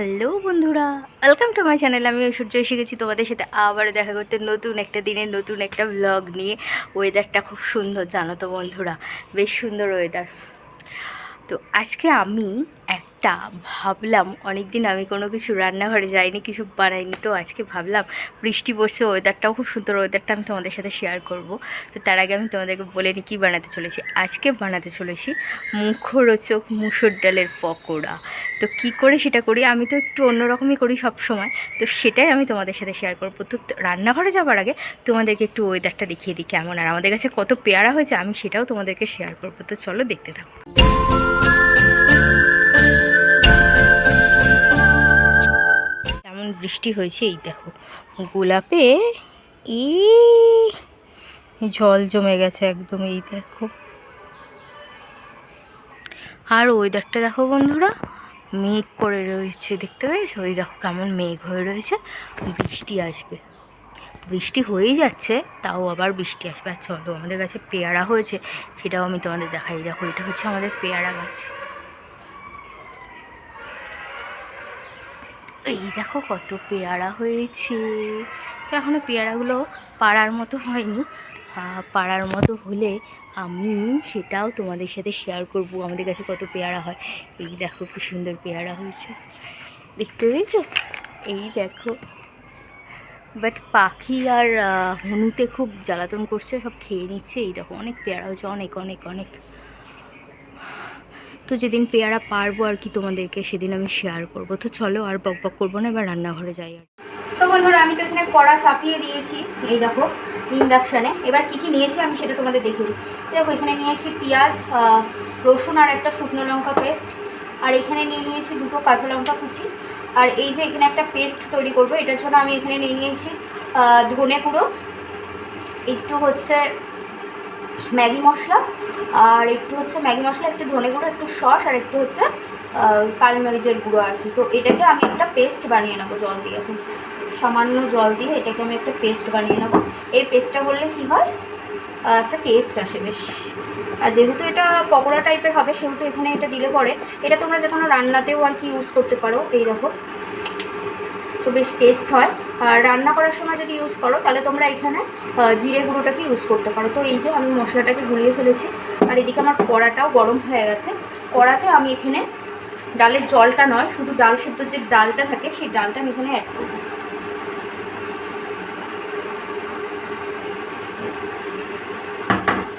Hello বন্ধুরা welcome to my channel আমি ঐশ্বর্য, এসে গেছি তোমাদের সাথে আবার দেখা করতে নতুন একটা দিনের নতুন একটা ব্লগ নিয়ে। ওয়েদারটা খুব সুন্দর, জানো তো বন্ধুরা? বেশ সুন্দর ওয়েদার তো আজকে আমি একটা ভাবলাম অনেক দিন আমি কোনো কিছু রান্নাঘরে যাইনি, কিছু বানাইনি, তো আজকে ভাবলাম বৃষ্টি পড়ছে ওয়েদারটাও খুব সুন্দর ওয়েদারটা আমি তোমাদের সাথে শেয়ার করব। তো তার আগে আমি তোমাদেরকে বলে নিই কী বানাতে চলেছি। আজকে বানাতে চলেছি মুখরোচক মুসুর ডালের পকোড়া। তো কি করে সেটা করি? আমি তো একটু অন্যরকমই করি সব সময় তো সেটাই আমি তোমাদের সাথে শেয়ার করব। তো রান্নাঘরে যাওয়ার আগে তোমাদেরকে একটু ওয়েদারটা দেখিয়ে দিই কেমন। আর আমাদের কাছে কত পেয়ারা হয়েছে, আমি সেটাও তোমাদেরকে শেয়ার করব। তো চলো দেখতে থাকো। বৃষ্টি হয়েছে, এই দেখো। গোলাপে এই জল জমে গেছে একদম, এই দেখো। আর ওয়েদারটা দেখো বন্ধুরা, মেঘ করে রয়েছে, দেখতে পেয়েছ? ওই দেখো কেমন মেঘ হয়ে রয়েছে, বৃষ্টি আসবে। বৃষ্টি হয়েই যাচ্ছে, তাও আবার বৃষ্টি আসবে। আর চলো, আমাদের কাছে পেয়ারা হয়েছে, সেটাও আমি তোমাদের দেখাই। দেখো, এটা হচ্ছে আমাদের পেয়ারা গাছ। এই দেখো কত পেয়ারা হয়েছে। এখনও পেয়ারাগুলো পাড়ার মতো হয়নি। পাড়ার মতো হলে আমি সেটাও তোমাদের সাথে শেয়ার করব, আমাদের কাছে কত পেয়ারা হয়। এই দেখো কি সুন্দর পেয়ারা হয়েছে। দেখতে পেয়েছ? এই দেখো। বাট পাখি আর হনুতে খুব জ্বালাতন করছে, সব খেয়ে নিচ্ছে। এই দেখো অনেক পেয়ারা হয়েছে, অনেক অনেক অনেক। তো যেদিন পেয়ারা পারব আর কি তোমাদেরকে, সেদিন আমি শেয়ার করব। তো চলো আর বক বক করব না, এবার রান্নাঘরে যাই আর তো বন্ধুরা, আমি তো এখানে কড়া চাপিয়ে দিয়েছি, এই দেখো ইন্ডাকশানে এবার কি কি নিয়েছি আমি সেটা তোমাদের দেখিয়ে দিই। দেখো, এখানে নিয়েছি পেঁয়াজ রসুন আর একটা শুকনো লঙ্কা পেস্ট আর এখানে নিয়ে নিয়েছি দুটো কাঁচা লঙ্কা কুচি। আর এই যে এখানে একটা পেস্ট তৈরি করব, এটার জন্য আমি এখানে নিয়ে নিয়েছি ধনে গুঁড়ো। একটু হচ্ছে ম্যাগি মশলা আর একটু হচ্ছে ম্যাগি মশলা, একটু ধনে গুঁড়ো, একটু সস আর একটু হচ্ছে কালমরিচের গুঁড়ো আর কি। তো এটাকে আমি একটা পেস্ট বানিয়ে নেব জল দিয়ে এখন। সামান্য জল দিয়ে এটাকে আমি একটা পেস্ট বানিয়ে নেব। এই পেস্টটা করলে কি হয়? একটা টেস্ট আসে বেশ। আর যেহেতু এটা পকোড়া টাইপের হবে, সেহেতু এখানে এটা দিলে পরে, এটা তোমরা যে কোনো রান্নাতেও আর কি ইউজ করতে পারো, এই দেখো। তো বেশ টেস্ট হয়। আর রান্না করার সময় যদি ইউজ করো, তাহলে তোমরা এখানে জিরে গুঁড়োটাকে ইউজ করতে পারো। তো এই যে আমি মশলাটাকে গুলিয়ে ফেলেছি। আর এদিকে আমার কড়াটাও গরম হয়ে গেছে। কড়াতে আমি এখানে ডালের জলটা নয়, শুধু ডাল সেদ্ধর যে ডালটা থাকে, সেই ডালটা আমি এখানে অ্যাড করব।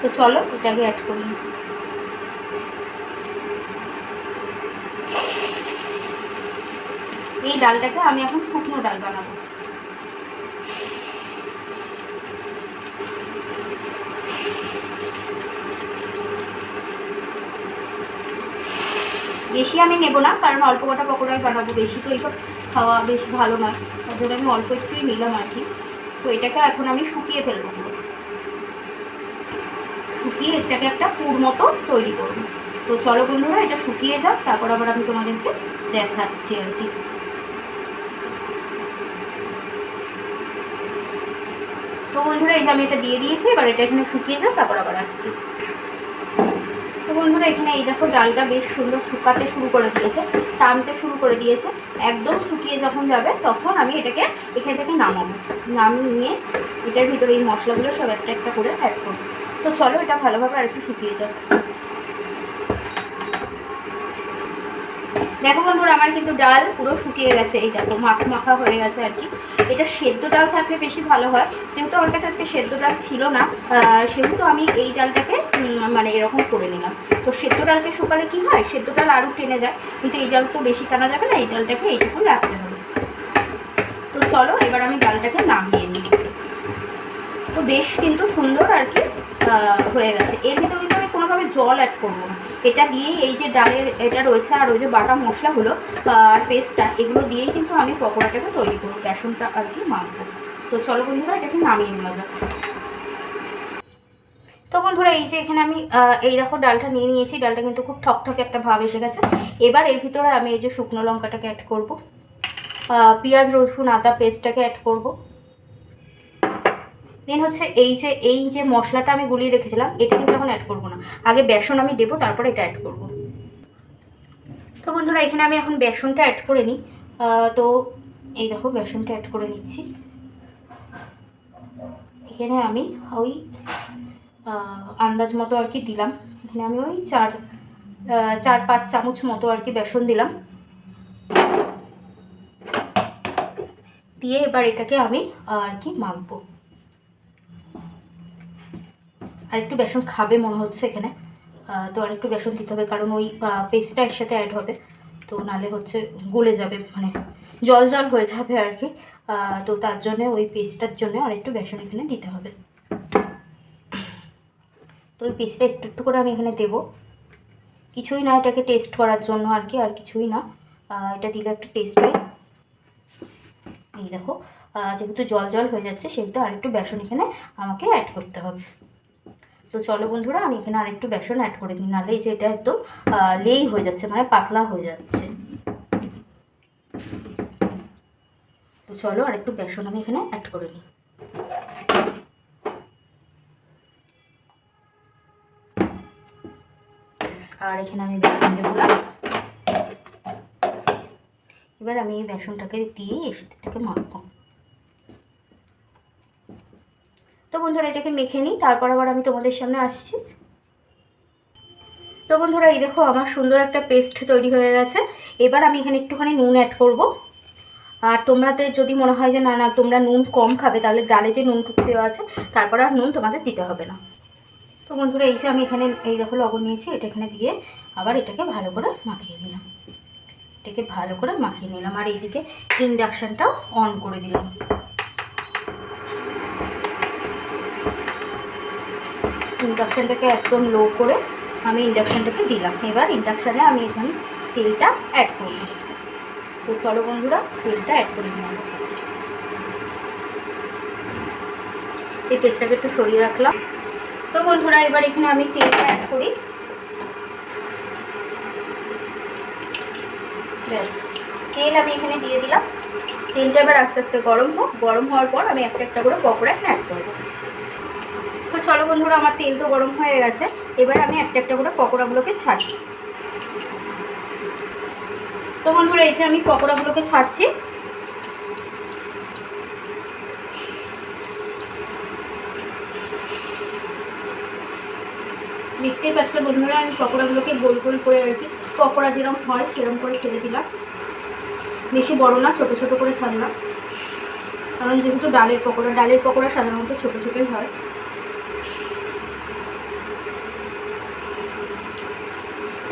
তো চলো, এটাকে অ্যাড করি এই ডালটাকে আমি এখন শুকনো ডাল বানাবো। বেশি আমি নেব না, কারণ অল্প কটা পকোড়াই বানাবো, বেশি তো এইসব খাওয়া বেশ ভালো নয়। তার জন্য আমি অল্প একটুই নিলাম আর কি। তো এটাকে এখন আমি শুকিয়ে ফেলব। শুকিয়ে এটাকে একটা পুর মতো তৈরি করব। তো চলো বন্ধুরা, এটা শুকিয়ে যাক, তারপর আবার আমি তোমাদেরকে দেখাচ্ছি আর কি। তো বন্ধুরা, এই যে আমি এটা দিয়ে দিয়েছি, এবার এটা এখানে শুকিয়ে যাও তারপর আবার আসছি। তো বন্ধুরা, এখানে এই দেখো ডালটা বেশ সুন্দর শুকাতে শুরু করে দিয়েছে, টানতে শুরু করে দিয়েছে। একদম শুকিয়ে যখন যাবে, তখন আমি এটাকে এখান থেকে নামাবো। নামিয়ে এটার ভিতরে এই মশলাগুলো সব একটা একটা করে অ্যাড করব। তো চলো, এটা ভালোভাবে আর একটু শুকিয়ে যাক। দেখো বন্ধুরা, আমার কিন্তু ডাল পুরো শুকিয়ে গেছে। এই দেখো মাখা মাখা হয়ে গেছে আর কি। এটা সেদ্ধ ডাল থাকলে বেশি ভালো হয়। যেহেতু আমার কাছে আজকে সেদ্ধ ডাল ছিল না সেহেতু আমি এই ডালটাকে মানে এরকম করে নিলাম। তো সেদ্ধ ডালকে শুকালে কি হয়? সেদ্ধ ডাল আরও টেনে যায়। কিন্তু এই ডাল তো বেশি টানা যাবে না, এই ডালটাকে এইটুকু রাখতে হবে। তো চলো, এবার আমি ডালটাকে নামিয়ে নিই। তো বেশ কিন্তু সুন্দর আর কি হয়ে গেছে। এর ভিতরে কোনোভাবে জল অ্যাড করব। এটা দিয়েই এই যে ডালের এটা রয়েছে আর ওই যে বাটা মশলাগুলো আহ, আর পেস্টটা এগুলো দিয়েই কিন্তু আমি পকোড়াটাকে তৈরি করব বেসনটা আর কি মাখবো। তো চলো বন্ধুরা এটাকে নামিয়ে নেওয়া যাক। তো বন্ধুরা এই যে এখানে আমি এই দেখো ডালটা নিয়ে নিয়েছি ডালটা কিন্তু খুব থকথকে একটা ভাব এসে গেছে। এবার এর ভিতরে আমি এই যে শুকনো লঙ্কাটাকে অ্যাড করব পেঁয়াজ রসুন আদা পেস্টটাকে অ্যাড করব। দেন হচ্ছে এই যে এই যে মশলাটা আমি গুলিয়ে রেখেছিলাম, এটা কিন্তু এখন অ্যাড করব না। আগে বেসন আমি দেবো, তারপরে এটা অ্যাড করব। তো বন্ধুরা, এখানে আমি এখন বেসনটা অ্যাড করে নিই। তো এই দেখো, বেসনটা অ্যাড করে নিচ্ছি। এখানে আমি ওই আন্দাজ মতো আর কি দিলাম। এখানে আমি ওই চার চার, পাঁচ চামচ মতো আর কি বেসন দিলাম। দিয়ে এবার এটাকে আমি আর কি মাখবো। আর একটু বেসন খাবে মনে হচ্ছে এখানে। তো আর একটু বেসন দিতে হবে, কারণ ওই পেস্টটা একসাথে অ্যাড হবে। তো নালে হচ্ছে গলে যাবে মানে জল জল হয়ে যাবে আর কি তো তার জন্য ওই পেস্টটার জন্য আর একটু বেসন এখানে দিতে হবে। তো ওই পেস্টটা একটু একটু করে আমি এখানে দেবো। কিছুই না এটাকে টেস্ট করার জন্য আর কি আর কিছুই না। এটা দিলে একটা টেস্ট হয়। এই দেখো যেহেতু জল জল হয়ে যাচ্ছে, সেহেতু আরেকটু বেসন এখানে আমাকে অ্যাড করতে হবে। তো চলো বন্ধুরা, আমি এখানে আরেকটু বেসন অ্যাড করে দিই, নাহলে এই যে এটা একদম লেই হয়ে যাচ্ছে মানে পাতলা হয়ে যাচ্ছে। তো চলো আরেকটু বেসন আমি এখানে অ্যাড করে নিই আর এখানে আমি বেসন দেবো এবার আমি এই বেসনটাকে দিয়ে এটাকে মাখবো। মেখে নিই, তারপর আবার আমি তোমাদের সামনে আসছি। তো বন্ধুরা, এই দেখো আমার সুন্দর একটা পেস্ট তৈরি হয়ে গেছে। এবার আমি এখানে একটুখানি নুন অ্যাড করব। আর তোমাদের যদি মনে হয় যে, না না, তোমরা নুন কম খাবে, তাহলে ডালে যে নুনটুকু দেওয়া আছে, তারপর আর নুন তোমাদের দিতে হবে না। তো বন্ধুরা, এই যে আমি এখানে, এই দেখো লবণ নিয়েছি, এটা এখানে দিয়ে আবার এটাকে ভালো করে মাখিয়ে নিলাম। এটাকে ভালো করে মাখিয়ে নিলাম। আর এইদিকে ইন্ডাকশানটাও অন করে দিলাম। ইন্ডাকশানটাকে একদম লো করে আমি ইন্ডাকশানটাকে দিলাম। এবার ইন্ডাকশানে আমি এখানে তেলটা অ্যাড করব। তো চলো বন্ধুরা, তেলটা অ্যাড করে নেওয়া যাবে এই পেস্টটাকে একটু সরিয়ে রাখলাম। তো বন্ধুরা, এবার এখানে আমি তেলটা অ্যাড করি। ব্যাস, তেল আমি এখানে দিয়ে দিলাম। তেলটা এবার আস্তে আস্তে গরম হোক। গরম হওয়ার পর আমি একটা একটা করে পকোড়া অ্যাড করব। চলো বন্ধুরা, আমার তেল তো গরম হয়ে গেছে। এবার আমি একটা একটা করে পকোড়াগুলোকে ছাড়ি তো বন্ধুরা, এই যে আমি পকোড়াগুলোকে ছাড়ছি। দেখতেই পাচ্ছ বন্ধুরা, আমি পকোড়াগুলোকে গোল গোল করে কি, পকোড়া যেরকম হয় সেরকম করে ছেড়ে দিলাম। বেশি বড় না, ছোট ছোট করে ছাড়লাম। কারণ যেহেতু ডালের পকোড়া ডালের পকোড়া সাধারণত ছোটো ছোটোই হয়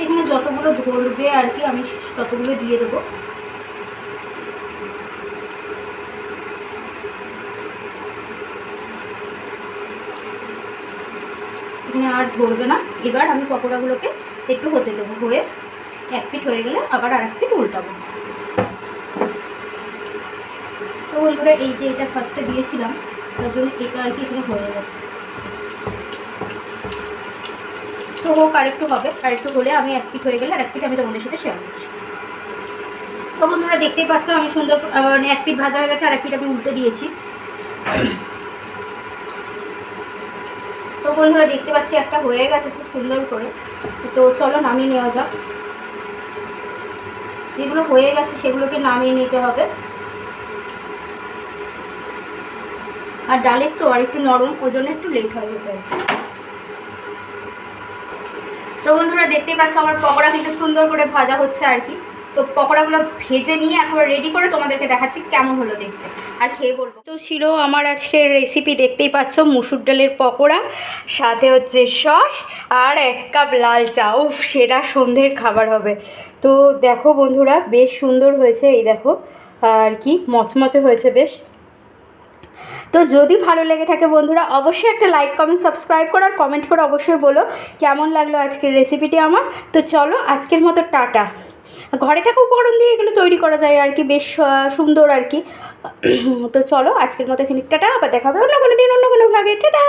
এখানে যতগুলো ধরবে আর কি, আমি ততগুলো দিয়ে দেবো। আর ধরবে না। এবার আমি পকোড়াগুলোকে একটু হতে দেবো হয়ে। এক ফিট হয়ে গেলে আবার আর এক ফিট উল্টাবো। তো বন্ধুরা, এই যে এটা ফার্স্টে দিয়েছিলাম, তার জন্য এটা আর কি এখানে হয়ে গেছে। তো হোক আরেকটু হবে, আরেকটু হলে আমি এক ফিট হয়ে গেলে আর এক আমি তোমাদের সাথে শেয়ার করছি। তো বন্ধুরা দেখতেই পাচ্ছ আমি সুন্দর মানে এক ফিট ভাজা হয়ে গেছে আর এক ফিট আমি উল্টে দিয়েছি। তো বন্ধুরা দেখতে পাচ্ছি একটা হয়ে গেছে খুব সুন্দর করে। তো চলো নামিয়ে নেওয়া যাক। যেগুলো হয়ে গেছে সেগুলোকে নামিয়ে নিতে হবে। আর ডালের তো আর একটু নরম ওই জন্য একটু লেট হয়ে যেতে হবে। তো বন্ধুরা দেখতেই পাচ্ছ আমার পকোড়া কিন্তু সুন্দর করে ভাজা হচ্ছে আর কি। তো পকোড়াগুলো ভেজে নিয়ে একবার রেডি করে তোমাদেরকে দেখাচ্ছি কেমন হলো দেখতে। আর খেয়ে বলব। তো ছিল আমার আজকের রেসিপি দেখতেই পাচ্ছ মুসুর ডালের পকোড়া, সাথে হচ্ছে সস আর এক কাপ লাল চা। উফ, সেটা সন্ধ্যের খাবার হবে। তো দেখো বন্ধুরা, বেশ সুন্দর হয়েছে এই দেখো। আর কি, মচমচে হয়েছে বেশ। তো যদি ভালো লেগে থাকে বন্ধুরা, অবশ্যই একটা লাইক কমেন্ট সাবস্ক্রাইব করো আর কমেন্ট করে অবশ্যই বলো কেমন লাগল আজকের রেসিপিটি আমার। তো চলো আজকের মতো টাটা। ঘরে থাকা উপকরণ দিয়ে এগুলো তৈরি করা যায় আর কি, বেশ সুন্দর আর কি। তো চলো আজকের মতো এখানে, টাটা, আবার দেখাবে অন্য কোনো দিন, অন্য কোনো লাগে টাটা!